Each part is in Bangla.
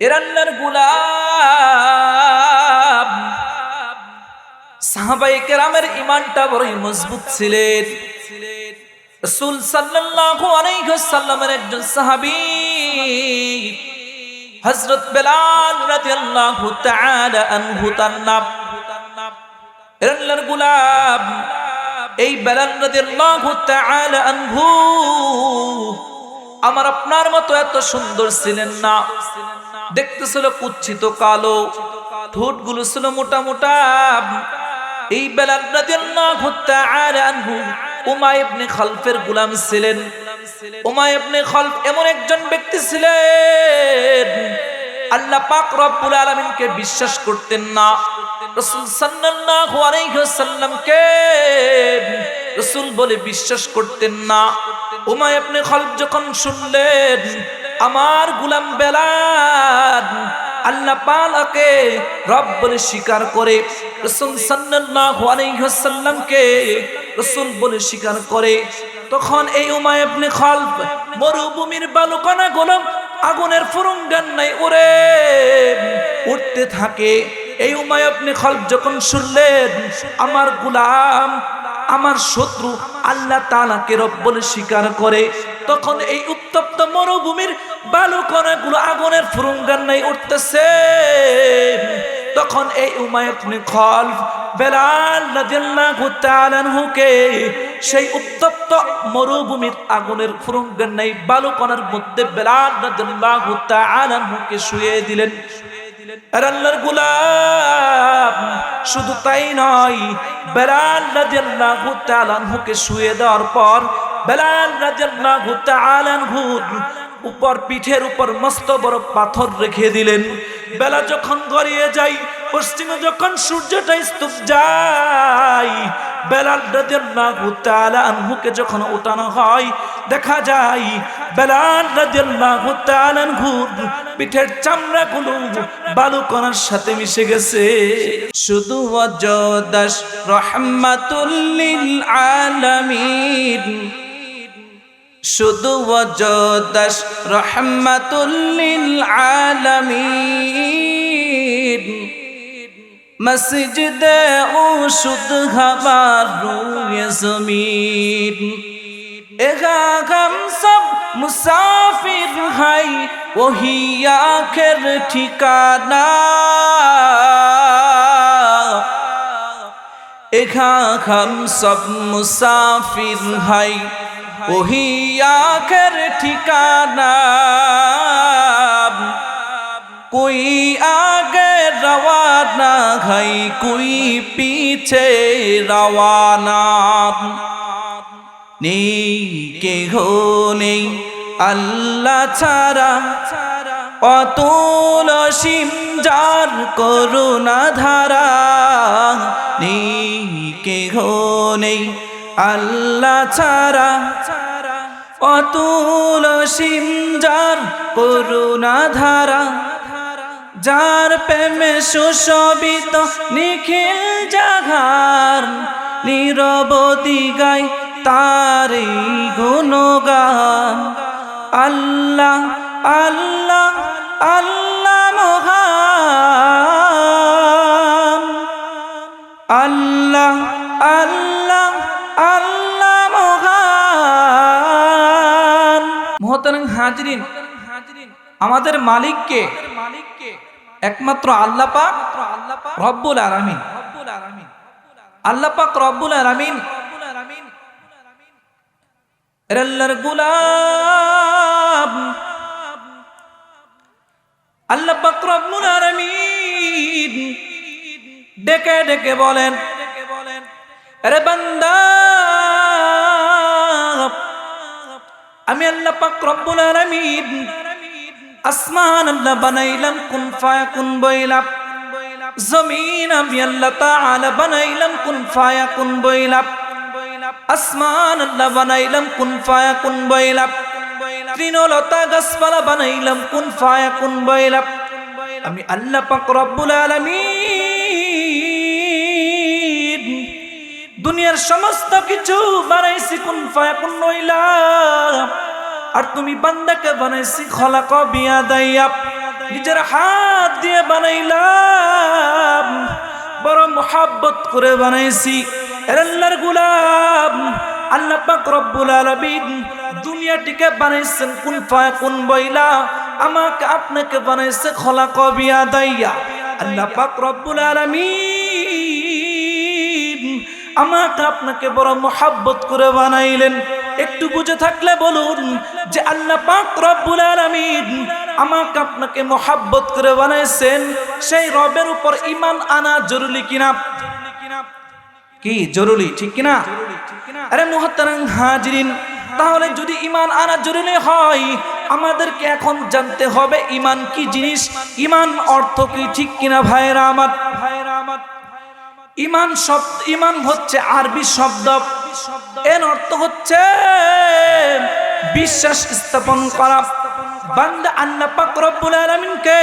এর আল্লাহর গুলাম। সাহাবাই কেরামের ইমানটা বড়ই মজবুত ছিলেন। রসুল সাল্লাল্লাহু আলাইহি ওয়াসাল্লামের একজন সাহাবী, হযরত বেলাল রাদিয়াল্লাহু তাআলা আনহু, তার নাম। এর আল্লাহর গুলাম, এই বেলাল রাদিয়াল্লাহু তাআলা আনহু আমার আপনার মতো এত সুন্দর ছিলেন না। দেখতে ছিল কুচ্ছিত কালো ঠোঁটগুলো ছিল মোটা মোটা। এই বেলাল রাদিয়াল্লাহু তাআলা আনহু উমাই ইবনে খালফের গোলাম ছিলেন। উমাই ইবনে খালফ এমন একজন ব্যক্তি ছিলেন, আল্লাহ পাক রব্বুল আলামিনকে বিশ্বাস করতেন না। রাসূল সাল্লাল্লাহু আলাইহি ওয়াসাল্লামকে রাসূল বলে বিশ্বাস করতেন না। উমাই ইবনে খালফ যখন শুনলেন, আমার গোলাম বেলাল, আল্লাহ পালাকে রব বলে স্বীকার করে, রসুল সাল্লাল্লাহু আলাইহি রসুল বলে স্বীকার করে। তখন এই উমায় আপনি খালফ মরুভূমির বালুকণা গোলাম আগুনের ফুরুঙ্গান নাই উড়ে উঠতে থাকে। এই উমায় আপনি খালফ যখন শুনলেন, আমার গোলাম আমার শত্রু আল্লাহ তালাকে রব বলে স্বীকার করে, তখন এই উত্তপ্ত মরুভূমির বালু কণাগুলো আগুনের ফুরুঙ্গান নাই উঠতেছে। তখন এই উমায়তনি খলফ বেলাল রাদিয়াল্লাহু তাআলা আনহুকে সেই উত্তপ্ত মরুভূমির আগুনের ফুরুঙ্গান নাই বালু কণার মধ্যে বেলাল রাদিয়াল্লাহু তাআলা আনহুকে শুয়ে দিলেন। শুধু তাই নয়, বেলাল রাদিয়াল্লাহু তাআলা আনহুকে শুয়ে দেওয়ার পর বেলাল রাদিয়াল্লাহু তাআলা আনহুর উপর পিঠের উপর মস্ত বড় পাথর রেখে দিলেন। বেলা যখন গড়িয়ে যায়, পশ্চিমে যখন সূর্যটা স্তূপ যায়, বেলাল রাদিয়াল্লাহু তাআলা আনহুকে যখন উঠানো হয়, দেখা যায় বেলাল রাদিয়াল্লাহু তাআলা আনহুর পিঠের সাথে মিশে গেছে। শুধু অযোদাস রহমাতুল্লিল আলামিন। শুধু আলামিন। মসজিদে ওষুধ খাবার রুয়ে জমিন। एगा गम सब मुसाफिर है वही आखिर ठिकाना एगा हम सब मुसाफिर है वही आखिर ठिकाना कोई आगे रवाना है कोई पीछे रवाना নেই হো নেই, আল্লাহ ছাড়া। অতুল অসীম যার করুণা ধারা। নেই হো নেই, আল্লাহ ছাড়া। অতুল অসীম যার করুণা ধারা। যার প্রেমে সুশোভিত, নিখিল জাগার। নিরবধি গাই তারি গুণগান। আল্লাহ আল্লাহ আল্লাহ মহান। আল্লাহ আল্লাহ আল্লাহ মহান। মহতারাম হাজরিন, আমাদের মালিককে মালিককে একমাত্র আল্লাহ পাক রব্বুল আলামিন। আল্লাহ পাক রব্বুল আলামিন আল্লাহর গুলাম। আল্লাহ পাক রব্বুল আলামিন ডেকে ডেকে বলেন, আরে বান্দা, আমি আল্লাহ পাক রব্বুল আসমান আল্লাহ বানাইলাম, কুন ফায়াকুন বইলাম জমিন আমি আল্লাহ তাআলা বানাইলাম, কুন ফায়াকুন বইলাম আসমান আল্লাহ বানাইলাম, কুন ফায়াকুন বইলাম তৃণলতা গাছপালা বানাইলাম, কুন ফায়াকুন বইলাম আমি আল্লাহ পাক রব্বুল আলামিন দুনিয়ার সমস্ত কিছু বানাইছি, কুন ফায়াকুন নইলাম আর তুমি বান্দাকে বানাইছি, খলাক বিয়া দাইয়া নিজের হাত দিয়ে বানাইলাম বড় মোহাব্বত করে বানাইছি। আল্লাহর গুলাম, আল্লাহ পাক রব্বুল আলামিন দুনিয়াটিকে বানাইছেন কোন ফায় কোন বইলা, আমাকে আপনাকে বানাইছে খোলা কবিয়া দাইয়া আল্লাহ পাক রব্বুল আলামিন আমাকে আপনাকে বড় মোহাব্বত করে বানাইলেন। একটু বুঝে থাকলে বলুন যে আল্লাহ পাক রব্বুল আলামিন আমাকে আপনাকে মোহাব্বত করে বানাইছেন, সেই রবের উপর ইমান আনা জরুরি কিনা? কি? জরুরি ঠিক কিনা? আরে মুহাত্তারাম হাজরিন তাহলে যদি ইমান আনা জরুরি হয় আমাদেরকে এখন জানতে হবে ইমান কি জিনিস? ইমান অর্থ কি ঠিক কিনা ভাইরা আমার? ভাইরা আমার? ইমান শব্দ ইমান হচ্ছে আরবি শব্দ। এর অর্থ হচ্ছে বিশ্বাস স্থাপন করা। বান্দা আল্লাহ পাক রব্বুল আলামিনকে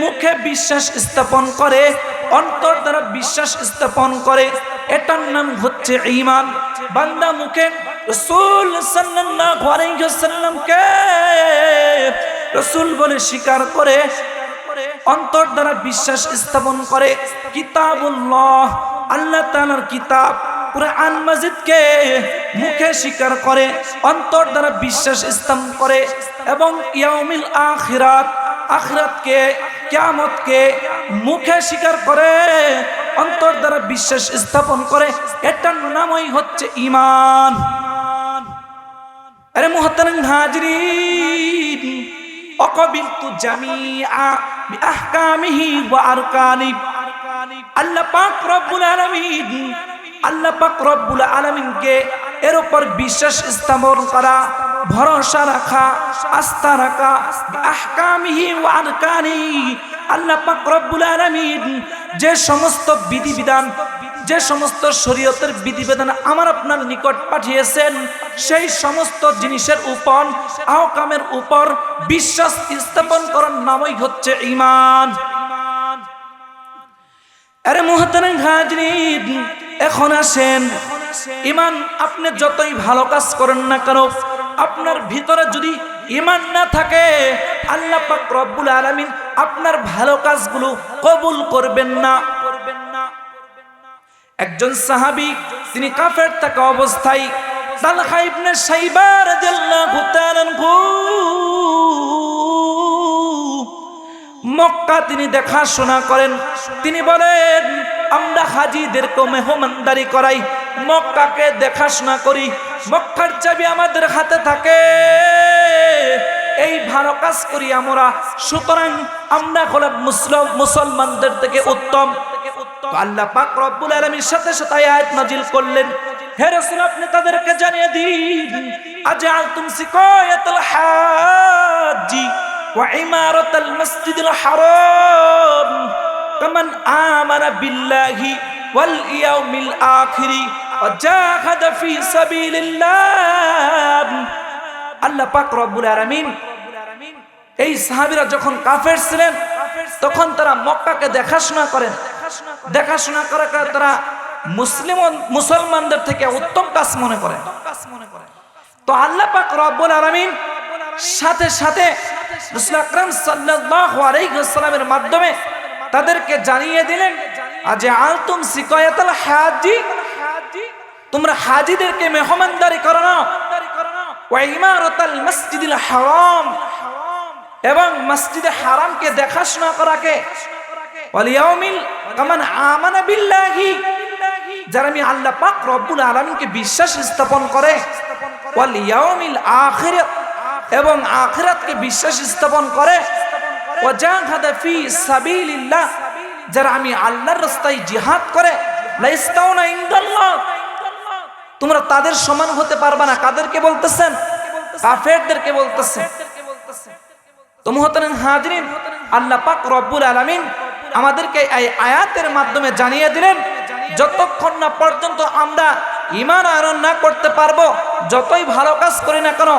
মুখে বিশ্বাস স্থাপন করে, অন্তর দ্বারা বিশ্বাস স্থাপন করে, এটার নাম হচ্ছে ঈমান। বান্দা মুখে রাসূল সাল্লাল্লাহু আলাইহি ওয়াসাল্লামকে রাসূল বলে স্বীকার করে, অন্তর দ্বারা বিশ্বাস স্থাপন করে, কিতাবুল্লাহ, আল্লাহ তাআলার কিতাব, কুরআন মাজিদকে মুখে স্বীকার করে, অন্তর দ্বারা বিশ্বাস স্থাপন করে, এবং ইয়াউমিল আখিরাত আখিরাতকে, কিয়ামতকে মুখে স্বীকার করে, অন্তর দ্বারা বিশ্বাস স্থাপন করে, এটার নামই হচ্ছে ঈমান। আরে মুহতারাম হাজরিন, অকবিলতু জামিআ বিআহকামিহি ওয়া আরকানি আল্লাহ পাক রব্বুল আলামিন, আল্লাহ পাক রব্বুল আলামিনকে এর উপর বিশ্বাস স্থাপন করা, ভরসা রাখা, আস্থা রাখা আহকামিহি আরকানি আল্লাহ পাক রব্বুল আলামিন যে সমস্ত বিধিবিধান, যে সমস্ত শরীয়তের বিধিবিধান আমার আপনার নিকট পাঠিয়েছেন, সেই সমস্ত জিনিসের উপর, আহকামের উপর বিশ্বাস স্থাপন করার নামই হচ্ছে ঈমান। আরে মুহতারাম হাজরিন, এখন আসেন ইমান আপনি যতই ভালো কাজ করেন না কেন, আপনার ভিতরে যদি ইমান না থাকে, আল্লাহ পাক রব্বুল আলামিন আপনার ভালো কাজগুলো কবুল করবেন না। একজন সাহাবী, তিনি কাফের থাকা অবস্থায় তালহা ইবনে সাইবা রাদিয়াল্লাহু তাআলা মক্কা তিনি দেখাশোনা করেন। তিনি বলেন, আমরা হাজিদেরকে মেহমানদারি করাই, মক্কাকে দেখাশোনা করি। মক্কার চাবি আমাদের হাতে থাকে। এই ভালো কাজ করি আমরা। সুতরাং আমরা হলাম মুসলিম, মুসলমানদের থেকে উত্তম। আল্লাহ পাক রব্বুল আলামিন সাথে সাথে আয়াত নাজিল করলেন। হে রাসূল, আপনি তাদেরকে জানিয়ে দিন, আজআলতুম সিকায়াতুল হাজ্জি। وعمارة المسجد الحرام كمن آمن بالله واليوم الآخر وجاهد في سبيل الله আল্লাহ পাক রব্বুল আলামিন এই সাহাবীরা যখন কাফের ছিলেন তখন তারা মক্কাকে দেখাশোনা করেন দেখাশোনা করে তারা মুসলিম মুসলমানদের থেকে উত্তম কাজ মনে করেন তো আল্লাহ পাক রব্বুল আলামিন সাথে সাথে রসুল আকরাম মাধ্যমে তাদেরকে জানিয়ে দিলেন, আজ আলতুম সিকায়াতুল হাজি, তোমরা হাজিদেরকে মেহমানদারি করো না। মসজিদিল হারাম, এবং মসজিদে হারামকে দেখাশোনা করাকে। যারা আমি আল্লাহ পাক রব্বুল আলামিনকে বিশ্বাস স্থাপন করে। ওয়াল ইয়াউমিল আখিরাত এবং আখিরাতকে বিশ্বাস স্থাপন করে। যারা আমি আল্লাহর রাস্তায় জিহাদ করে তোমরা তাদের সমান হতে পারবে না। কাদেরকে বলতেছেন? কাফেরদেরকে বলতেছেন। তো হাজরিন, আল্লাহ পাক রব্বুল আলামিন আমাদেরকে এই আয়াতের মাধ্যমে জানিয়ে দিলেন, যতক্ষণ না পর্যন্ত আমরা ইমান আয়রন না করতে পারব, যতই ভালো কাজ করি না কেন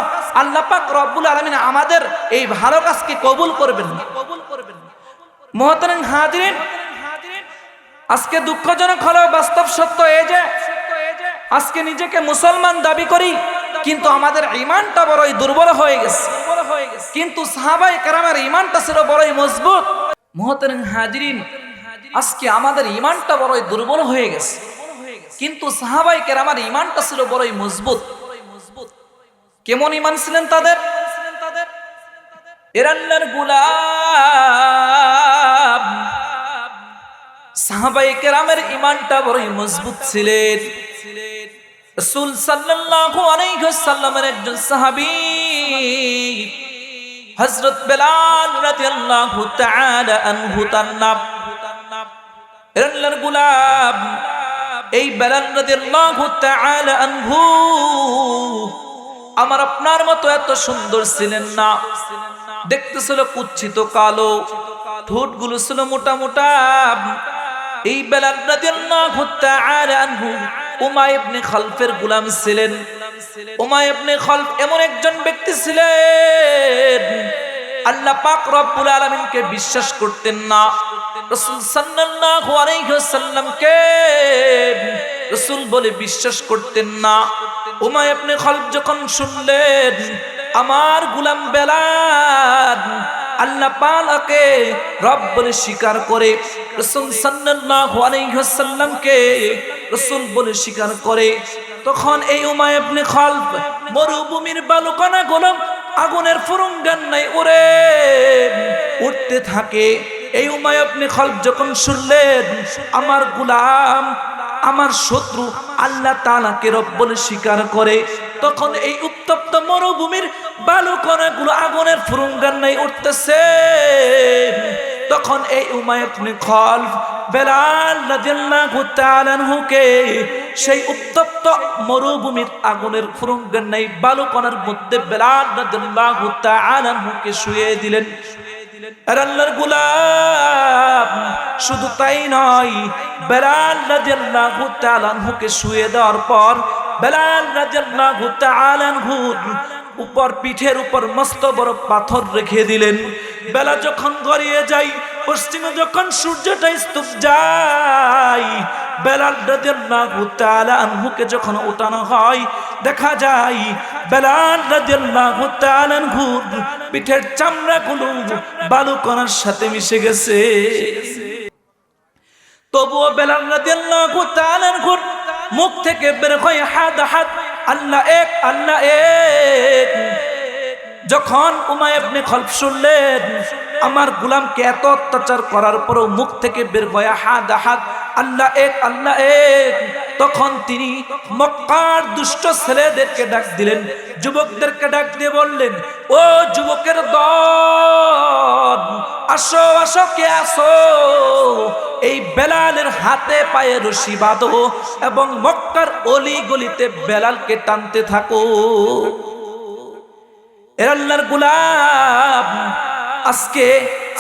আল্লাহ পাক রব্বুল আলমিন আমাদের এই ভালো কাজকে কবুল করবেন কবুল করবেন আজকে দুঃখজনক হলেও বাস্তব সত্য এই যে, আজকে নিজেকে মুসলমান দাবি করি, কিন্তু আমাদের ইমানটা বড়ই দুর্বল হয়ে গেছে। কিন্তু সাহাবাই কেরামের ইমানটা ছিল বড়ই মজবুত। মহতের হাজিরিন, আজকে আমাদের ইমানটা বড়ই দুর্বল হয়ে গেছে। কিন্তু সাহাবাই কেরামার ইমানটা ছিল বড়ই মজবুত। কেমন ইমান ছিলেন তাদের? এরান্নার গুলাম সাহাবাই কেরামের ইমানটা বড়ই মজবুত ছিলেন। রাসূল সাল্লাল্লাহু আলাইহি ওয়াসাল্লামের একজন সাহাবী হযরত বেলাল রাদিয়াল্লাহু তাআলা আনহু তার নাম। আল্লাহর গোলাম এই বেলাল রাদিয়াল্লাহু তাআলা আনহু আমার আপনার মতো এত সুন্দর ছিলেন না। দেখতে ছিল কুচ্ছিত কালো। ঠোঁটগুলো ছিল মোটা মোটা। এই ইবনে খালফের গোলাম ছিলেন। এমন একজন ব্যক্তি ছিলেন। আল্লাহ পাক রব্বুল আলামিনকে বিশ্বাস করতেন না। রাসূল সাল্লাল্লাহু আলাইহি ওয়াসাল্লামকে রাসূল বলে বিশ্বাস করতেন না। উমায় ইবনে খালফ যখন শুনলেন, আমার গোলাম বেলাল, আল্লাহ পালাকে রব বলে স্বীকার করে, রসুল সাল্লাল্লাহু আলাইহি ওয়াসাল্লামকে রসুল বলে স্বীকার করে, তখন এই উমায় আপনি খালফ মরুভূমির বালুকণা গোলাম আগুনের ফুরুঙ্গান নাই ওরে উঠতে থাকে। এই উমায় আপনি খালফ যখন শুনলেন, আমার গোলাম আমার শত্রু আল্লাহ তালাকে রব বলে স্বীকার করে। তখন এই উত্তপ্ত মরুভূমির বালু কণাগুলো আগুনের ফুরুঙ্গান নাই উঠতেছে। তখন এই উমায়তনে খলফ বেলাল রাদিয়াল্লাহু তাআলা আনহুকে সেই উত্তপ্ত মরুভূমির আগুনের ফুরুঙ্গান নাই বালুকণার মধ্যে বেলাল রাদিয়াল্লাহু তাআলা আনহুকে শুয়ে দিলেন। শুধু তাই নয়, বেলাল রাদিয়াল্লাহু তাআলা আনহুকে শুয়ে দেওয়ার পর বেলাল রাদিয়াল্লাহু তাআলা আনহুর উপর পিঠের উপর মস্ত বড় পাথর রেখে দিলেন। বেলা যখন গড়িয়ে যায়, পশ্চিমে যখন সূর্যটা স্তূপ যায়, বেলাল রাদিয়াল্লাহু তাআলা আনহুকে যখন উঠানো হয়, দেখা যায় বেলাল রাদিয়াল্লাহু তাআলা আনহুর পিঠের চামড়াগুলো বালুকণার সাথে মিশে গেছে। তবুও বেলাল রাদিয়াল্লাহু তাআলা আনহুর মুখ থেকে বের হয় হাত হাত, আল্লাহ এক আল্লাহ এক। যখন উমায় আপনি খলফ শুনলেন, আমার গুলামকে এত অত্যাচার করার পরও মুখ থেকে বের হয় হাত হাত, আল্লাহ এক আল্লাহ এক। তখন তিনি মক্কার দুষ্ট ছেলেদেরকে ডাক দিলেন, যুবকদেরকে ডাক দিয়ে বললেন, ও যুবকের দল, আসো আসো, কে আসো এই বেলালের হাতে পায়ে রশি বাঁধো এবং মক্কার অলি গলিতে বেলালকে টানতে থাকো। এর আল্লাহর গুলাম, আজকে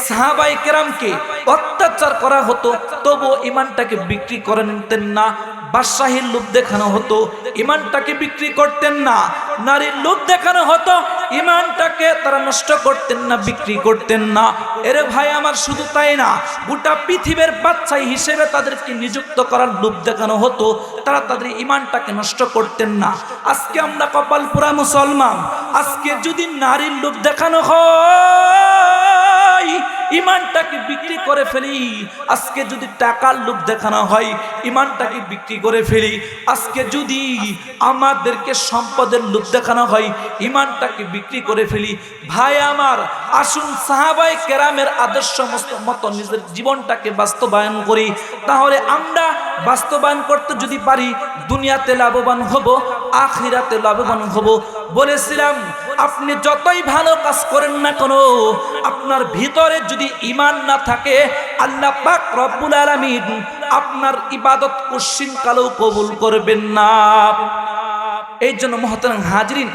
সাহাবাই কেরামকে অত্যাচার করা হতো তবু ইমানটাকে বিক্রি করে নিতেন না। বাদশাহীর লোভ দেখানো হতো। ইমানটাকে বিক্রি করতেন না। নারীর লোভ দেখানো হতো। ইমানটাকে তারা নষ্ট করতেন না, বিক্রি করতেন না। এরে ভাই, আমার শুধু তাই না, গোটা পৃথিবীর বাচ্চাই হিসেবে তাদেরকে নিযুক্ত করার লোভ দেখানো হতো। তারা তাদের ইমানটাকে নষ্ট করতেন না। আজকে আমরা কপালপুরা মুসলমান। আজকে যদি নারীর লোভ দেখানো হয় ইমানটাকে বিক্রি করে ফেলি। আজকে যদি টাকার লোভ দেখানো হয়, ইমানটাকে বিক্রি করে ফেলি। আজকে যদি আমাদেরকে সম্পদের লোভ দেখানো হয়, ইমানটাকে বিক্রি করে ফেলি। ভাই আমার, আসুন সাহাবাই কেরামের আদর্শ মতো নিজের জীবনটাকে বাস্তবায়ন করি। তাহলে আমরা বাস্তবায়ন করতে যদি পারি, দুনিয়াতে লাভবান হব, আখিরাতে লাভবান হব। বলেছিলাম, আপনি যতই ভালো কাজ করেন না কেন আপনার ভিতরে যদি ইমান না থাকে, আল্লাহ পাক রব্বুল আলামিন আপনার ইবাদত কালেও কবুল করবেন না। এই জন্য মহতরম হাজরিন,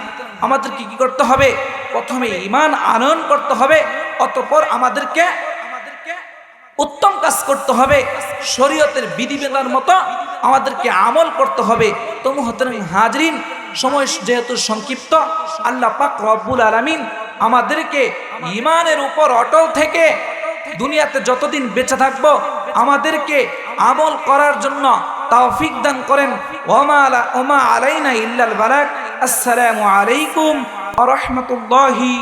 আমাদেরকে কি করতে হবে? প্রথমে ইমান আনয়ন করতে হবে, অতপর আমাদেরকে উত্তম কাজ করতে হবে, শরীয়তের বিধিবিধান মতো আমাদেরকে আমল করতে হবে। তো মহতরম হাজরিন, সময় যেহেতু সংক্ষিপ্ত, আল্লাহ পাক রব্বুল আলামিন আমাদেরকে ইমানের উপর অটল থেকে দুনিয়াতে যতদিন বেঁচে থাকব, আমাদেরকে আমল করার জন্য তৌফিক দান করেন। ওমা আলা, ওমা আলাইনা ইল্লাল বারাক আসসালামু আলাইকুম আ রহমতুল্লাহি